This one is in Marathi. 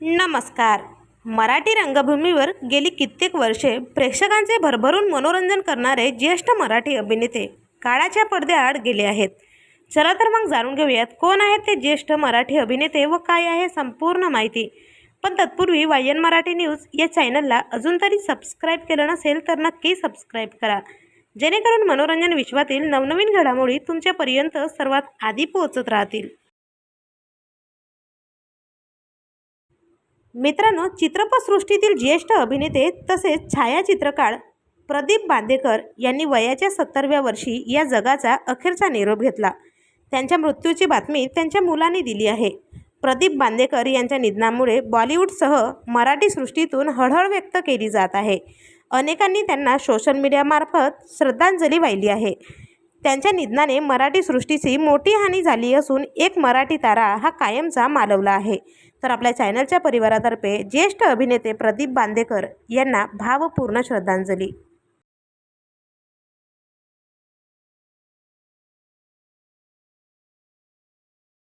नमस्कार. मराठी रंगभूमीवर गेली कित्येक वर्षे प्रेक्षकांचे भरभरून मनोरंजन करणारे ज्येष्ठ मराठी अभिनेते काळाच्या पडद्याआड गेले आहेत. चला तर मग जाणून घेऊयात कोण आहेत ते ज्येष्ठ मराठी अभिनेते व काय आहे संपूर्ण माहिती. पण तत्पूर्वी वायन मराठी न्यूज या चॅनलला अजून तरी सबस्क्राईब केलं नसेल तर नक्की सबस्क्राईब करा. जेणेकरून मनोरंजन विश्वातील नवनवीन घडामोडी तुमच्यापर्यंत सर्वात आधी पोहोचत राहतील. मित्रांनो चित्रपटसृष्टीतील ज्येष्ठ अभिनेते तसेच छायाचित्रकार प्रदीप बांदेकर यांनी वयाच्या सत्तरव्या वर्षी या जगाचा अखेरचा निरोप घेतला. त्यांच्या मृत्यूची बातमी त्यांच्या मुलांनी दिली आहे. प्रदीप बांदेकर यांच्या निधनामुळे बॉलिवूडसह मराठी सृष्टीतून हळहळ व्यक्त केली जात आहे. अनेकांनी त्यांना सोशल मीडियामार्फत श्रद्धांजली वाहिली आहे. त्यांच्या निधनाने मराठी सृष्टीची मोठी हानी झाली असून एक मराठी तारा हा कायमचा मालवला आहे. तर आपल्या चॅनलच्या परिवारातर्फे ज्येष्ठ अभिनेते प्रदीप बांदेकर यांना भावपूर्ण श्रद्धांजली.